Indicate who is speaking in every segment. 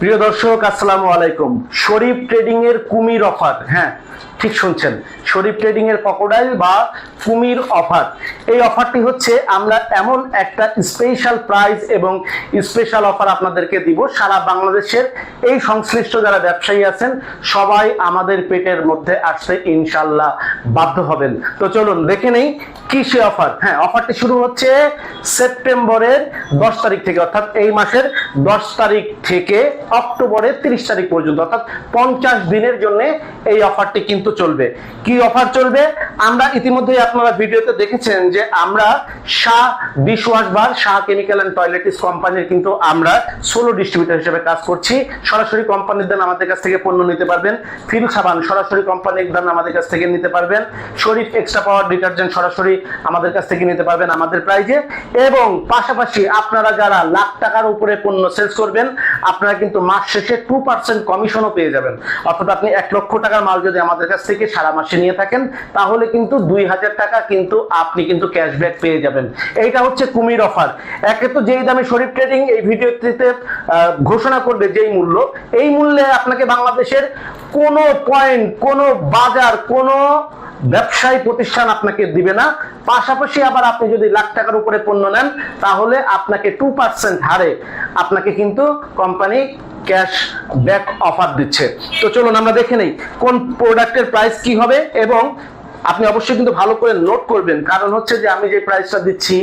Speaker 1: প্রিয় দর্শক আসসালামু আলাইকুম। শরীফ ট্রেডিং এর কুমির অফার হ্যাঁ। ঠিক শুনছেন। শরীফ ট্রেডিং এর ক্রোকোডাইল বা কুমির অফার এই অফারটি হচ্ছে, আমরা এমন একটা স্পেশাল প্রাইস এবং স্পেশাল অফার আপনাদেরকে দিব। সারা বাংলাদেশের এই সংশ্লিষ্ট যারা ব্যবসায়ী আছেন, সবাই আমাদের পেটের মধ্যে আসতে ইনশাল্লাহ বাধ্য হবেন। তো চলুন, দেখে নেই কি সে অফার হ্যাঁ অফারটি শুরু হচ্ছে সেপ্টেম্বরের দশ তারিখ থেকে, অর্থাৎ এই মাসের দশ তারিখ থেকে অক্টোবরের তিরিশ তারিখ পর্যন্ত, অর্থাৎ পঞ্চাশ দিনের জন্য এই অফারটি কিন্তু চলবে। কি অফার চলবে? আমরা ইতিমধ্যেই আপনারা ভিডিওতে দেখেছেন যে আমরা Shah dish wash bar Shah chemical and toiletries কোম্পানির কিন্তু আমরা সোলো ডিস্ট্রিবিউটর হিসেবে কাজ করছি। সরাসরি কোম্পানির দেন আমাদের কাছ থেকে পণ্য নিতে পারবেন। ফিল সাবান সরাসরি কোম্পানির দেন আমাদের কাছ থেকে নিতে পারবেন। শরীফ এক্সট্রা পাওয়ার ডিটারজেন্ট সরাসরি আমাদের কাছ থেকে নিতে পারবেন আমাদের প্রাইজে এবং পাশাপাশি আপনারা যারা লাখ টাকার উপরে পণ্য সেলস করবেন, আপনারা কিন্তু মাস শেষে টু পার্সেন্ট কমিশনও পেয়ে যাবেন। অর্থাৎ আপনি এক লক্ষ টাকার মাল যদি আমাদের কাছ থেকে সারা মাসে নিয়ে থাকেন, তাহলে কিন্তু দুই হাজার টাকা কিন্তু আপনি কিন্তু ক্যাশব্যাক পেয়ে যাবেন। এইটা হচ্ছে কুমির অফার একে তো যেই দামে শরীফ ট্রেডিং এই ভিডিওটিতে ঘোষণা করবে যেই মূল্য, এই মূল্যে আপনাকে বাংলাদেশের কোনো পয়েন্ট কোনো বাজার, কোনো ব্যবসায়ী প্রতিষ্ঠান আপনাকে দিবে না। পাশাপাশি আবার আপনি যদি লাখ টাকার উপরে পণ্য নেন, তাহলে আপনাকে টু পার্সেন্ট হারে আপনাকে কিন্তু কোম্পানি ক্যাশ ব্যাক অফার দিচ্ছে। তো চলুন আমরা দেখে নেই কোন প্রোডাক্টের প্রাইস কি হবে এবং আপনি অবশ্যই কিন্তু ভালো করে নোট করবেন। কারণ হচ্ছে যে আমি যে প্রাইসটা দিচ্ছি,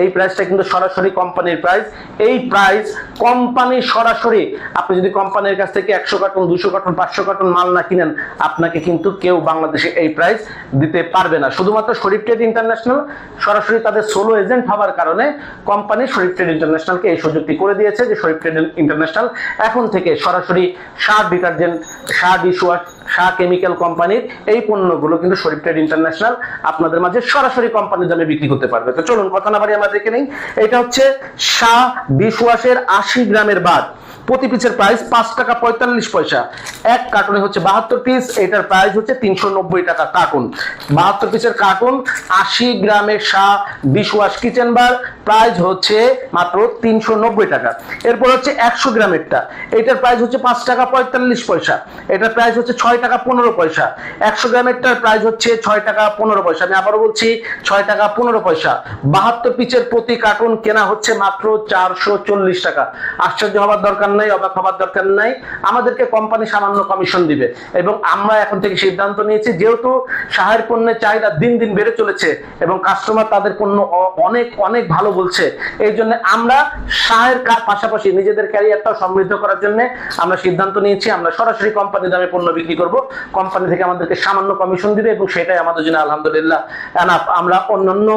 Speaker 1: এই প্রাইসটা কিন্তু সরাসরি কোম্পানির প্রাইস এই প্রাইস কোম্পানি সরাসরি, আপনি যদি কোম্পানির কাছ থেকে একশো কার্টন দুশো কার্টন পাঁচশো কার্টন মাল না কিনেন, আপনাকে কিন্তু কেউ বাংলাদেশে এই প্রাইস দিতে পারবে না। শুধুমাত্র শরীফ ট্রেড ইন্টারন্যাশনাল সরাসরি তাদের সোলো এজেন্ট হওয়ার কারণে কোম্পানি শরীফ ট্রেড ইন্টারন্যাশনালকে এই সুযোগটি করে দিয়েছে যে শরীফ ট্রেড ইন্টারন্যাশনাল এখন থেকে সরাসরি সার ডিটারজেন্ট, সার ডিশওয়াশ শাহ কেমিক্যাল কোম্পানির এই পণ্যগুলো কিন্তু শরীফ ট্রেড ইন্টারন্যাশনাল আপনাদের মাঝে সরাসরি কোম্পানির দামে বিক্রি করতে পারবে। তো চলুন, কথা না বাড়ি আমরা দেখে নেই। এটা হচ্ছে শাহ ডিশওয়াশের আশি গ্রামের বাদ। প্রতি পিসের প্রাইস পাঁচ টাকা পঁয়তাল্লিশ পয়সা। এক কার্টনে হচ্ছে বাহাত্তর পিস এটার প্রাইস হচ্ছে তিনশো নব্বই টাকা কার্টুন বাহাত্তর পিসের কার্টুন আশি গ্রামের Shah dishwash kitchen bar price হচ্ছে মাত্র তিনশো নব্বই টাকা। এরপর হচ্ছে একশো গ্রামেরটা। এটার প্রাইস হচ্ছে পাঁচ টাকা পঁয়তাল্লিশ পয়সা। এটার প্রাইস হচ্ছে ছয় টাকা পনেরো পয়সা। একশো গ্রামেরটার প্রাইস হচ্ছে ছয় টাকা পনেরো পয়সা। আমি আবারও বলছি, ছয় টাকা পনেরো পয়সা। বাহাত্তর পিচের প্রতি কার্টুন কেনা হচ্ছে মাত্র চারশো চল্লিশ টাকা। আশ্চর্য হবার দরকার নাই, অবাক হবার দরকার নাই। আমাদেরকে কোম্পানি সামান্য কমিশন দিবে। এবং আমরা এখন থেকে সিদ্ধান্ত নিয়েছি, যেহেতু সাহের পণ্যের চাহিদা দিন দিন বেড়ে চলেছে এবং কাস্টমার তাদের পণ্য অনেক অনেক ভালো বলছে, এই জন্য আমরা সাহের পাশাপাশি নিজেদের ক্যারিয়ারটাও সমৃদ্ধ করার জন্য আমরা সিদ্ধান্ত নিয়েছি, আমরা সরাসরি কোম্পানি দামে পণ্য বিক্রি করব। কোম্পানি থেকে আমাদেরকে সামান্য কমিশন দিবে এবং সেটাই আমাদের জন্য আলহামদুলিল্লাহ এনাফ আমরা অন্যান্য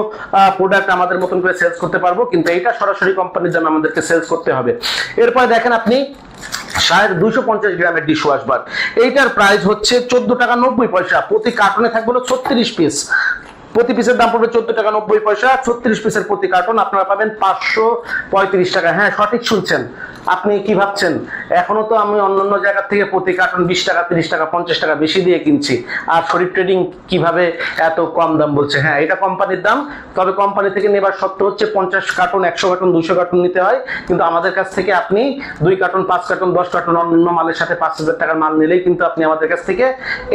Speaker 1: প্রোডাক্ট আমাদের মতন করে সেলস করতে পারব, কিন্তু এইটা সরাসরি কোম্পানির জন্য আমাদেরকে সেলস করতে হবে। এরপরে দেখেন আপনি সাহের দুশো পঞ্চাশ গ্রামের ডিশ ওয়াশ বার এইটার প্রাইস হচ্ছে চোদ্দ টাকা নব্বই পয়সা। প্রতি কার্টনে থাকবে হলো ছত্রিশ পিস প্রতি পিসের দাম পড়বে চোদ্দ টাকা নব্বই পয়সা, ছত্রিশ পিসের প্রতি কার্টন আপনারা পাবেন পাঁচশো পঁয়ত্রিশ টাকা। হ্যাঁ সঠিক শুনছেন। আপনি কি ভাবছেন? এখনও তো আমি অন্যান্য জায়গা থেকে প্রতি কার্টন বিশ টাকা, তিরিশ টাকা, পঞ্চাশ টাকা বেশি দিয়ে কিনছি। আর শরীফ ট্রেডিং কীভাবে এত কম দাম বলছে? হ্যাঁ এটা কোম্পানির দাম। তবে কোম্পানি থেকে নেবার সত্ত্বে হচ্ছে পঞ্চাশ কার্টন, একশো কার্টন দুশো কার্টন নিতে হয়। কিন্তু আমাদের কাছ থেকে আপনি দুই কার্টন, পাঁচ কার্টন, দশ কার্টন অন্য মালের সাথে পাঁচ হাজার টাকার মাল নিলেই কিন্তু আপনি আমাদের কাছ থেকে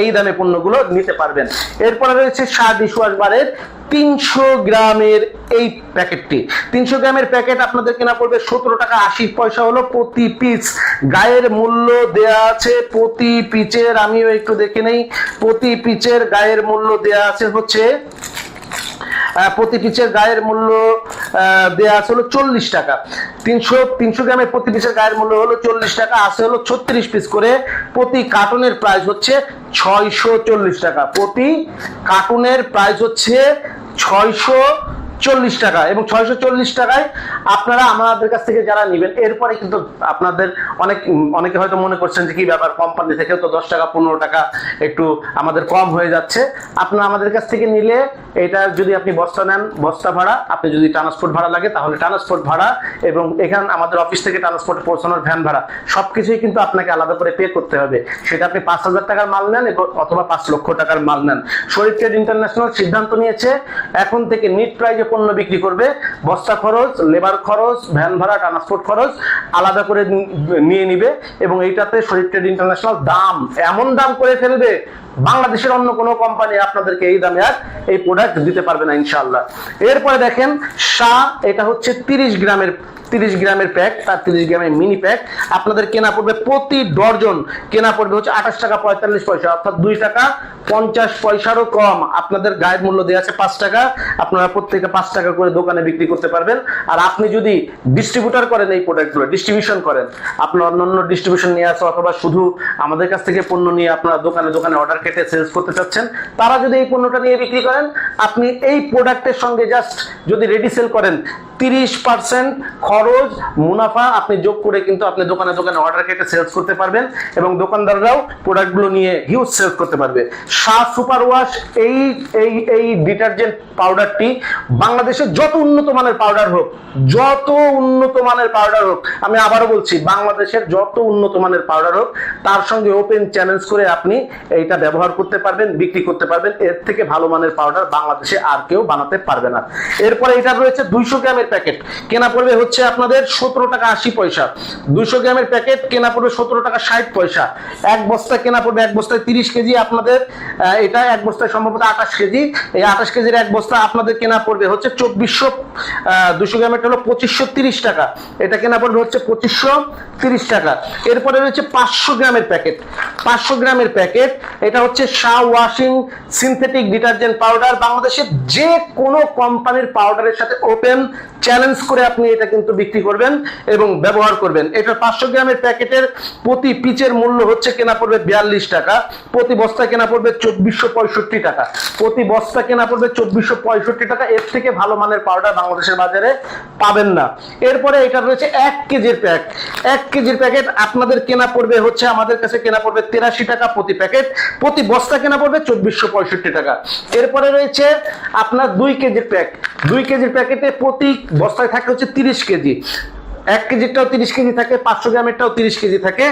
Speaker 1: এই দামে পণ্যগুলো নিতে পারবেন। এরপরে রয়েছে সার ডিশওয়াশ বারের তিনশো গ্রামের এই প্যাকেটটি। তিনশো গ্রামের প্যাকেট আপনাদের কেনা পড়বে সতেরো টাকা আশি পয়সা হলো প্রতি পিস গায়ের মূল্য দেয়া আছে প্রতি পিচের আমিও একটু দেখে নেই। প্রতি পিচের গায়ের মূল্য দেয়া আছে হচ্ছে প্রতি পিচের গায়ের মূল্য দেয়া আছে হলো চল্লিশ টাকা। তিনশো তিনশো গ্রামের প্রতি পিসের গায়ের মূল্য হলো চল্লিশ টাকা, আছে হলো ছত্রিশ পিস করে। প্রতি কার্টুনের প্রাইস হচ্ছে ছয়শো চল্লিশ টাকা। প্রতি কার্টুনের প্রাইস হচ্ছে ছয়শো চল্লিশ টাকা এবং ছয়শো চল্লিশ টাকায় আপনারা আমাদের কাছ থেকে যারা নেবেন, এরপরে কিন্তু আপনাদের অনেক, অনেকে হয়তো মনে করছেন যে কি ব্যাপার কোম্পানি থেকেও তো দশ টাকা, পনেরো টাকা একটু আমাদের কম হয়ে যাচ্ছে। আপনারা আমাদের কাছ থেকে নিলে এটা যদি আপনি বস্তা নেন, বস্তা ভাড়া, আপনি যদি ট্রান্সপোর্ট ভাড়া লাগে তাহলে ট্রান্সপোর্ট ভাড়া এবং এখান আমাদের অফিস থেকে ট্রান্সপোর্ট পৌঁছানোর ভ্যান ভাড়া, সবকিছুই কিন্তু আপনাকে আলাদা করে পে করতে হবে। সেটা আপনি পাঁচ হাজার টাকার মাল নেন অথবা পাঁচ লক্ষ টাকার মাল নেন। শরীফ ট্রেড ইন্টারন্যাশনাল সিদ্ধান্ত নিয়েছে, এখন থেকে নিট প্রাইজে পণ্য বিক্রি করবে, বস্তা খরচ লেবার খরচ ভ্যান ভাড়া ট্রান্সপোর্ট খরচ আলাদা করে নিয়ে নিবে এবং এইটাতে শরীর ট্রেড ইন্টারন্যাশনাল দাম এমন দাম করে ফেলবে বাংলাদেশের অন্য কোনো কোম্পানি আপনাদেরকে এই দামে আর এই প্রোডাক্ট দিতে পারবে না, ইনশাআল্লাহ। এরপরে দেখেন শাহ এটা হচ্ছে তিরিশ গ্রামের তিরিশ গ্রামের প্যাক তার তিরিশ গ্রামের মিনি প্যাক আপনাদের কেনা পড়বে প্রতি ডর্জন কেনা পড়বে হচ্ছে আঠাশ টাকা পঁয়তাল্লিশ পয়সা, অর্থাৎ দুই টাকা পঞ্চাশ পয়সারও কম। আপনাদের গায়ের মূল্য দেওয়া আছে পাঁচ টাকা, আপনারা প্রত্যেকে পাঁচ টাকা করে দোকানে বিক্রি করতে পারবেন। আর আপনি যদি ডিস্ট্রিবিউটার করেন এই প্রোডাক্টগুলো ডিস্ট্রিবিউশন করেন, আপনার অন্য অন্য ডিস্ট্রিবিউশন নিয়ে আসে অথবা শুধু আমাদের কাছ থেকে পণ্য নিয়ে আপনারা দোকানে দোকানে অর্ডার কেটে সেলস করতে চাচ্ছেন, তারা যদি এই পণ্যটা নিয়ে বিক্রি করেন, আপনি এই প্রোডাক্টের সঙ্গে জাস্ট যদি রেডি সেল করেন, তিরিশ পার্সেন্ট খরচ, মুনাফা আপনি যোগ করে কিন্তু আপনি দোকানে দোকানে অর্ডার কেটে সেলস করতে পারবেন এবং দোকানদাররাও প্রোডাক্টগুলো নিয়ে হিউজ সেলস করতে পারবে। শাহ সুপার ওয়াশ এই এই এই ডিটারজেন্ট পাউডারটি বাংলাদেশের যত উন্নত মানের পাউডার হোক, যত উন্নত মানের পাউডার হোক, আমি আবারও বলছি, বাংলাদেশের যত উন্নত মানের পাউডার হোক, তার সঙ্গে ওপেন চ্যালেঞ্জ করে আপনি এইটা ব্যবহার করতে পারবেন, বিক্রি করতে পারবেন, এর থেকে ভালো মানের পাউডার বাংলাদেশে আর কেউ বানাতে পারবে না। এরপরে এটা রয়েছে দুইশো গ্রামের প্যাকেট। কেনা পড়বে হচ্ছে আপনাদের সতেরো টাকা আশি পয়সা। দুইশো গ্রামের প্যাকেট, কেনা পড়বে সতেরো টাকা ষাট পয়সা। এক বস্তা কেনা পড়বে এক বস্তায় তিরিশ কেজি আপনাদের এটা এক বস্তায় সম্ভবত আঠাশ কেজি। এই আঠাশ কেজির এক বস্তা আপনাদের কেনা পড়বে হচ্ছে চব্বিশশো দুশো গ্রামের হলো পঁচিশশো তিরিশ টাকা। এটা কেনা পড়বে হচ্ছে পঁচিশশো তিরিশ টাকা। এরপরে রয়েছে পাঁচশো গ্রামের প্যাকেট। পাঁচশো গ্রামের প্যাকেট, এটা হচ্ছে Shah washing synthetic detergent powder. বাংলাদেশের যে কোনো কোম্পানির পাউডারের সাথে ওপেন চ্যালেঞ্জ করে আপনি এটা কিন্তু বিক্রি করবেন এবং ব্যবহার করবেন। এটা পাঁচশো গ্রামের প্যাকেটের প্রতি পিচের মূল্য হচ্ছে কেনা পড়বে বিয়াল্লিশ টাকা, প্রতি বস্তা কেনা পড়বে চব্বিশশো পঁয়ষট্টি টাকা। প্রতি বস্তা কেনা পড়বে চব্বিশশো পঁয়ষট্টি টাকা। এর থেকে ভালো মানের পাউডার বাংলাদেশের বাজারে পাবেন না। এরপরে এটা রয়েছে এক কেজির প্যাক। এক কেজির প্যাকেট আপনাদের কেনা পড়বে হচ্ছে, আমাদের কাছে কেনা পড়বে তেরাশি টাকা প্রতি প্যাকেট। প্রতি বস্তা কেনা পড়বে চব্বিশশো পঁয়ষট্টি টাকা। এরপরে রয়েছে আপনার দুই কেজির প্যাক। দুই কেজির প্যাকেটে প্রতি বস্তায় থাকে হচ্ছে তিরিশ কেজি। এক কেজিটাও তিরিশ কেজি থাকে, পাঁচশো গ্রামেরটাও তিরিশ কেজি থাকে।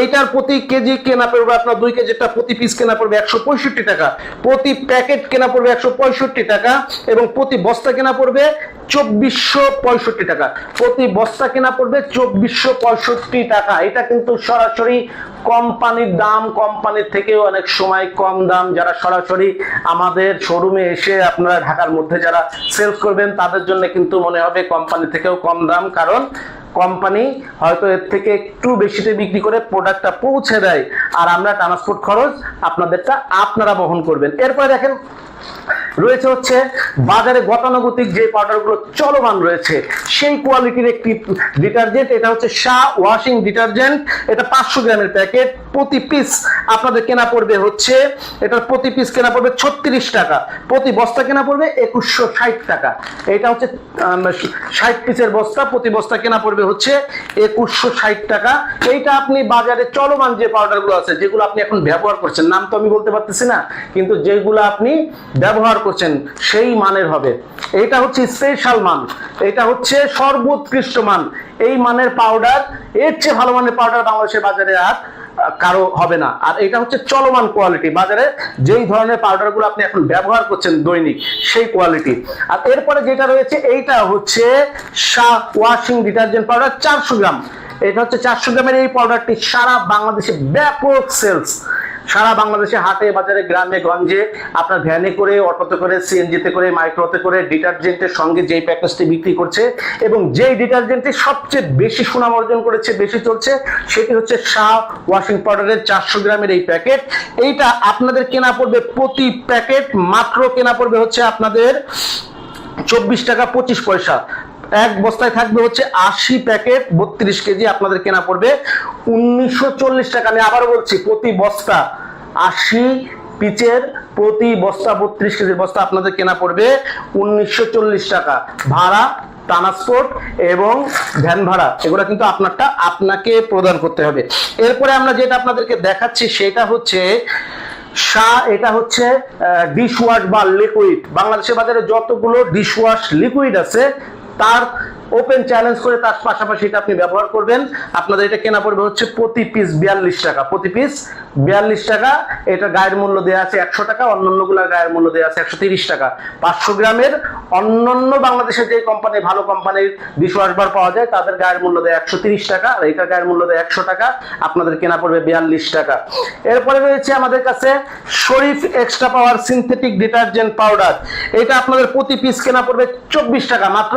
Speaker 1: এইটার প্রতি কেজি কেনা পড়বে আপনার দুই কেজিটা প্রতি পিস কেনা পড়বে একশো পঁয়ষট্টি টাকা। প্রতি প্যাকেট কেনা পড়বে একশো পঁয়ষট্টি টাকা এবং প্রতি বস্তা কেনা পড়বে চব্বিশশো পঁয়ষট্টি টাকা। প্রতি বস্তা কেনা পড়বে চব্বিশশো পঁয়ষট্টি টাকা। এটা কিন্তু সরাসরি কোম্পানির দাম কোম্পানির থেকেও অনেক সময় কম দাম। যারা সরাসরি আমাদের শোরুমে এসে আপনারা ঢাকার মধ্যে যারা সেলস করবেন, তাদের জন্য কিন্তু মনে হবে কোম্পানি থেকেও কম দাম। কারণ কোম্পানি হয়তো এর থেকে একটু বেশিতে বিক্রি করে প্রোডাক্টটা পৌঁছে দেয়। আর আমরা ট্রান্সপোর্ট খরচ আপনাদেরটা আপনারা বহন করবেন। এরপরে দেখেন রয়েছে হচ্ছে বাজারে গতানুগতিক যে পাউডারগুলো চলমান রয়েছে, সেই কোয়ালিটির একটি ডিটারজেন্ট এটা হচ্ছে শাহ ওয়াশিং ডিটারজেন্ট এটা পাঁচশো গ্রামের প্যাকেট, প্রতি পিস আপনাদের কেনা পড়বে হচ্ছে, এটার প্রতি পিস কেনা পড়বে ছত্রিশ টাকা, প্রতি বস্তা কেনা পড়বে একুশশো ষাট টাকা। এটা হচ্ছে ষাট পিসের বস্তা, প্রতি বস্তা কেনা পড়বে হচ্ছে একুশশো ষাট টাকা। এইটা আপনি বাজারে চলমান যে পাউডারগুলো আছে, যেগুলো আপনি এখন ব্যবহার করছেন, নাম তো আমি বলতে পারতেছি না, কিন্তু যেগুলো আপনি ব্যবহার করছেন, সেই মানের হবে। এটা হচ্ছে স্পেশাল মান। এটা হচ্ছে সর্বোৎকৃষ্ট মান। এই মানের পাউডার এর চেয়ে ভালো মানের পাউডার বাংলাদেশের বাজারে আর কারও হবে না। আর এটা হচ্ছে চলমান কোয়ালিটি বাজারে যেই ধরনের পাউডারগুলো আপনি এখন ব্যবহার করছেন দৈনিক, সেই কোয়ালিটি আর এরপরে যেটা রয়েছে, এইটা হচ্ছে ওয়াশিং ডিটারজেন্ট পাউডার চারশো গ্রাম। এটা হচ্ছে চারশো গ্রামের এই পাউডারটি সারা বাংলাদেশে ব্যাপক সেলস সারা বাংলাদেশে হাটে, বাজারে, গ্রামে, গঞ্জে আপনার ভ্যানে করে, অটোতে করে সিএনজিতে করে মাইক্রোতে করে ডিটারজেন্টের সঙ্গে যেই প্যাকেজটি বিক্রি করছে এবং যেই ডিটারজেন্টটি সবচেয়ে বেশি সুনাম অর্জন করেছে, বেশি চলছে, সেটি হচ্ছে শাহ ওয়াশিং পাউডারের চারশো গ্রামের এই প্যাকেট এইটা আপনাদের কেনা পড়বে প্রতি প্যাকেট মাত্র কেনা পড়বে হচ্ছে আপনাদের চব্বিশ টাকা পঁচিশ পয়সা। এক বস্তায় থাকবে হচ্ছে আশি প্যাকেট বত্রিশ কেজি আপনাদের কেনা পড়বে। উনিশশো চল্লিশ টাকা, আমি আবারও বলছি, প্রতি বস্তা আশি পিচের, প্রতি বস্তা বত্রিশ কেজির বস্তা আপনাদের কেনা পড়বে উনিশশো চল্লিশ টাকা। ভাড়া, ট্রান্সপোর্ট এবং ভ্যান ভাড়া, এগুলো কিন্তু আপনারটা আপনাকে প্রদান করতে হবে। এরপরে আমরা যেটা আপনাদেরকে দেখাচ্ছি সেটা হচ্ছে শাহ এটা হচ্ছে ডিশ ওয়াশ বা লিকুইড বাংলাদেশের বাজারে যতগুলো ডিশ ওয়াশ লিকুইড আছে তার ওপেন চ্যালেঞ্জ করে তার পাশাপাশি এটা আপনি ব্যবহার করবেন। আপনাদের এটা কেনা পড়বে হচ্ছে প্রতি পিস বিয়াল্লিশ টাকা, প্রতি পিস বিয়াল্লিশ টাকা। এটা গায়ের মূল্য দেওয়া আছে একশো টাকা অন্যান্যগুলার গায়ের মূল্য দেওয়া আছে একশো তিরিশ টাকা। পাঁচশো গ্রামের অন্যান্য বাংলাদেশের যে কোম্পানি ভালো কোম্পানির ডিশ ওয়াশবার পাওয়া যায়, তাদের গায়ের মূল্য দেয় একশো তিরিশ টাকা আর এটার গায়ের মূল্য দেয় একশো টাকা। আপনাদের কেনা পড়বে বিয়াল্লিশ টাকা। এরপরে রয়েছে আমাদের কাছে Sharif extra power synthetic detergent powder এটা আপনাদের প্রতি পিস কেনা পড়বে চব্বিশ টাকা। মাত্র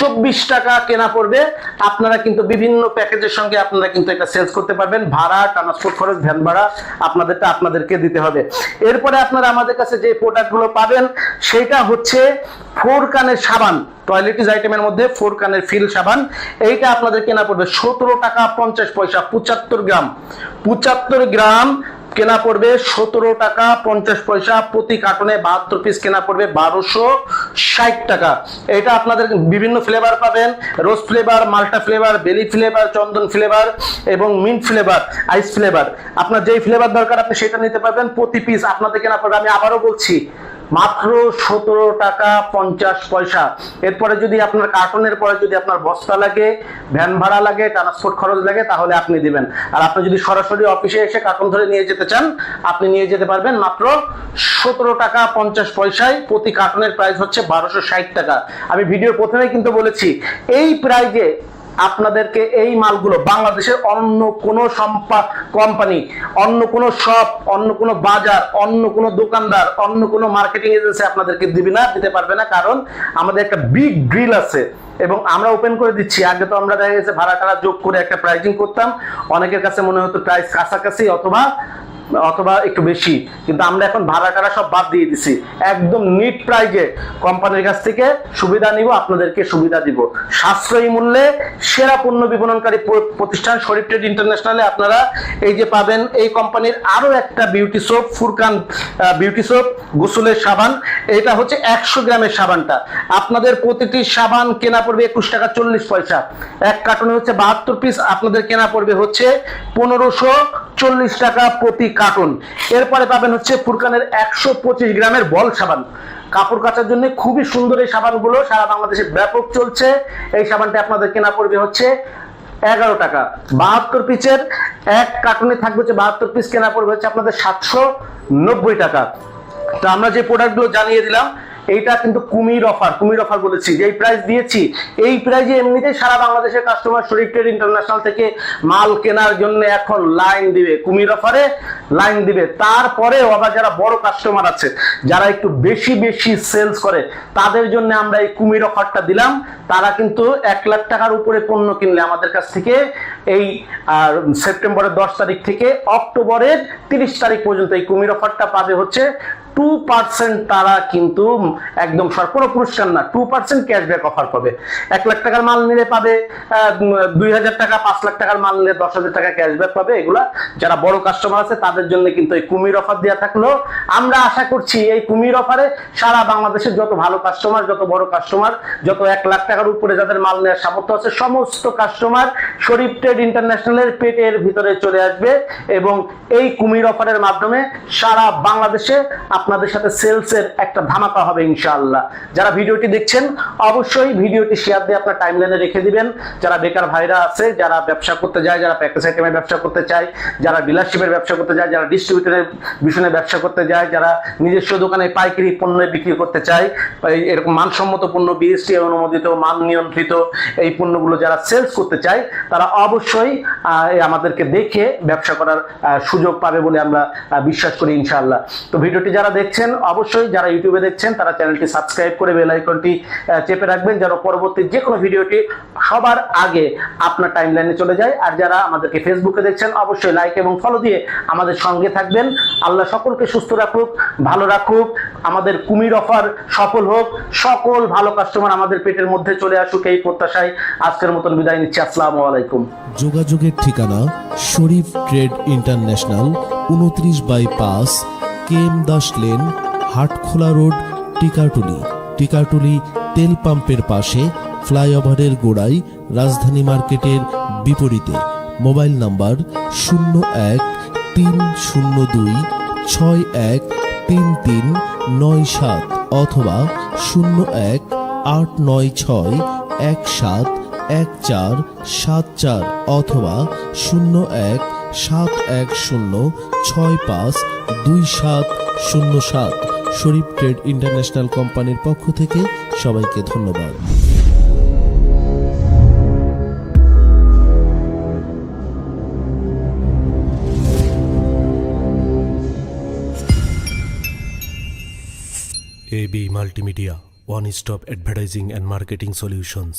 Speaker 1: চব্বিশ টাকা কেনা পড়বে। আপনারা কিন্তু বিভিন্ন প্যাকেজের সঙ্গে আপনারা কিন্তু এটা সেলস করতে পারবেন। ভাড়া ট্রান্সপোর্ট খরচ ভ্যান ভাড়া আপনাদেরটা আপনাদেরকে দিতে হবে। এরপরে আপনারা আমাদের কাছে যে প্রোডাক্টগুলো পাবেন সেটা হচ্ছে ফোর কানের সাবান টয়লেটিস আইটেমের মধ্যে ফোর কানের ফিল সাবান। এইটা আপনাদের কেনা পড়বে সতেরো টাকা পঞ্চাশ পয়সা, পঁচাত্তর গ্রাম। পঁচাত্তর গ্রাম কেনা পড়বে সতেরো টাকা পঞ্চাশ পয়সা। প্রতি কার্টনে বাহাত্তর পিস কেনা পড়বে বারোশো ষাট টাকা। এটা আপনাদের বিভিন্ন ফ্লেভার পাবেন। রোজ ফ্লেভার মাল্টা ফ্লেভার বেলি ফ্লেভার চন্দন ফ্লেভার এবং মিন্ট ফ্লেভার আইস ফ্লেভার আপনার যেই ফ্লেভার দরকার আপনি সেটা নিতে পারবেন। প্রতি পিস আপনাদের কেনা পড়বে। আমি আবারও বলছি মাত্র সতেরো টাকা পঞ্চাশ পয়সা। এরপরে যদি আপনার কার্টনের পরে যদি আপনার বস্তা লাগে, ভ্যান ভাড়া লাগে ট্রান্সপোর্ট খরচ লাগে, তাহলে আপনি দিবেন। আর আপনি যদি সরাসরি অফিসে এসে কার্টন ধরে নিয়ে যেতে চান, আপনি নিয়ে যেতে পারবেন মাত্র সতেরো টাকা পঞ্চাশ পয়সায়। প্রতি কার্টনের প্রাইস হচ্ছে বারোশো ষাট টাকা। আমি ভিডিওর প্রথমেই কিন্তু বলেছি, এই প্রাইজে আপনাদেরকে এই মালগুলো বাংলাদেশের অন্য কোনো কোম্পানি অন্য কোনো শপ অন্য কোনো বাজার, অন্য কোনো দোকানদার, অন্য কোনো মার্কেটিং এজেন্সি আপনাদেরকে দিবে না, দিতে পারবে না। কারণ আমাদের একটা বিগ ড্রিল আছে এবং আমরা ওপেন করে দিচ্ছি। আগে তো আমরা দেখা গেছে ভাড়া টাড়া যোগ করে একটা প্রাইজিং করতাম। অনেকের কাছে মনে হতো প্রাইস কাছাকাছি অথবা অথবা একটু বেশি। কিন্তু আমরা এখন ভাড়া টাড়া সব বাদ দিয়ে দিছি। একদম নিট প্রাইজে কোম্পানির কাছ থেকে সুবিধা নিব, আপনাদেরকে সুবিধা দিব। সাশ্রয়ী মূল্যে সেরা পণ্য বিপণনকারী প্রতিষ্ঠান শরীফ ট্রেড ইন্টারন্যাশনালে আপনারা এই যে পাবেন, এই কোম্পানির আরও একটা beauty soap Furkan beauty soap গোসলের সাবান। এটা হচ্ছে একশো গ্রামের সাবানটা। আপনাদের প্রতিটি সাবান কেনা পড়বে একুশ টাকা চল্লিশ পয়সা। এক কার্টনে হচ্ছে বাহাত্তর পিস আপনাদের কেনা পড়বে হচ্ছে পনেরোশো চল্লিশ টাকা প্রতি কার্টন। এরপরে পাবেন হচ্ছে ফুরকানের একশো পঁচিশ গ্রামের বল সাবান। কাপড় কাচার জন্য খুবই সুন্দর এই সাবানগুলো। সারা বাংলাদেশে ব্যাপক চলছে। এই সাবানটা আপনাদের কেনা পড়বে হচ্ছে এগারো টাকা। বাহাত্তর পিসের এক কার্টুনে থাকবে হচ্ছে বাহাত্তর পিস, কেনা পড়বে হচ্ছে আপনাদের সাতশো নব্বই টাকা। তো আমরা যে প্রোডাক্টগুলো জানিয়ে দিলাম এইটা কিন্তু কুমির অফার কুমির অফার বলেছি। যে প্রাইস দিয়েছি, এই প্রাইজে এমনিতেই সারা বাংলাদেশের কাস্টমার শরীফ ট্রেড ইন্টারন্যাশনাল থেকে মাল কেনার জন্য এখন লাইন দিবে, কুমির অফারে লাইন দিবে। তারপরে আবার যারা বড় কাস্টমার আছে, যারা একটু বেশি বেশি সেলস করে, তাদের জন্য আমরা এই কুমির অফারটা দিলাম। তারা কিন্তু এক লাখ টাকার উপরে পণ্য কিনলে আমাদের কাছ থেকে এই সেপ্টেম্বরের দশ তারিখ থেকে অক্টোবরের তিরিশ তারিখ পর্যন্ত এই কুমির অফারটা পাবে হচ্ছে টু পার্সেন্ট তারা কিন্তু একদম পুরস্কার না টু পার্সেন্ট ক্যাশব্যাক অফার পাবে। এক লাখ টাকার মাল নিলে পাবে দুই হাজার টাকা, পাঁচ লাখ টাকার মাল নিলে দশ হাজার টাকা ক্যাশব্যাক পাবে। এগুলা যারা বড় কাস্টমার আছে, তাদের জন্য কিন্তু এই কুমির অফার দেওয়া থাকল। আমরা আশা করছি এই কুমির অফারে সারা বাংলাদেশের যত ভালো কাস্টমার যত বড় কাস্টমার যত এক লাখ টাকার উপরে যাদের মাল নেওয়ার সামর্থ্য আছে, সমস্ত কাস্টমার শরীফ ট্রেড ইন্টারন্যাশনালের পেটের ভিতরে চলে আসবে এবং এই কুমির অফারের মাধ্যমে সারা বাংলাদেশে আপনাদের সাথে সেলসের একটা ধামাকা হবে ইনশাআল্লাহ। যারা ভিডিওটি দেখছেন, অবশ্যই ভিডিওটি শেয়ার দিয়ে আপনার টাইমলাইনে রেখে দিবেন। যারা বেকার ভাইরা আছে, যারা ব্যবসা করতে যায়, যারা প্যাকেজ আইটেমের ব্যবসা করতে চায়, যারা ডিলারশিপের ব্যবসা করতে যায়, যারা ডিস্ট্রিবিউটরের বিষয়ে ব্যবসা করতে যায়, যারা নিজস্ব দোকানে পাইকারি পণ্য বিক্রি করতে চায় এরকম মানসম্মত পণ্য বিএসটি অনুমোদিত, মান নিয়ন্ত্রিত এই পণ্যগুলো যারা সেলস করতে চায়, তারা অবশ্যই আমাদেরকে দেখে ব্যবসা করার সুযোগ পাবে বলে আমরা বিশ্বাস করি ইনশাআল্লাহ। তো ভিডিওটি যারা দেখছেন, অবশ্যই যারা ইউটিউবে দেখছেন, তারা চ্যানেলটি সাবস্ক্রাইব করে বেল আইকনটি চেপে রাখবেন যেন পরবর্তী যে কোনো ভিডিওটি সবার আগে আপনার টাইমলাইনে চলে যায়। আর যারা আমাদেরকে ফেসবুকে দেখছেন, অবশ্যই লাইক এবং ফলো দিয়ে আমাদের সঙ্গে থাকবেন। আল্লাহ সকলকে সুস্থ রাখুক, ভালো রাখুক। আমাদের কুমির অফার সফল হোক। সকল ভালো কাস্টমার আমাদের পেটের মধ্যে চলে আসুক এই প্রত্যাশায়। আজকের মতন বিদায় নিচ্ছি। আসসালামু আলাইকুম।
Speaker 2: যোগাযোগের ঠিকানা শরীফ ট্রেড ইন্টারন্যাশনাল, উনত্রিশ বাই পাঁচ K M Das lane, Hatkhola road, Tikatuli. Tikatuli তেল পাম্পের পাশে, ফ্লাইওভারের গোড়ায় রাজধানী মার্কেটের বিপরীতে। মোবাইল নাম্বার শূন্য এক তিন শূন্য দুই ছয় এক তিন তিন নয় সাত অথবা শূন্য এক আট নয় ছয় এক সাত এক চার সাত চার অথবা শূন্য এক সাত এক শূন্য ছয় পাঁচ দুই সাত শূন্য সাত শরীফ ট্রেড ইন্টারন্যাশনাল কোম্পানির পক্ষ থেকে সবাইকে ধন্যবাদ
Speaker 3: AB Multimedia, one stop advertising and marketing solutions.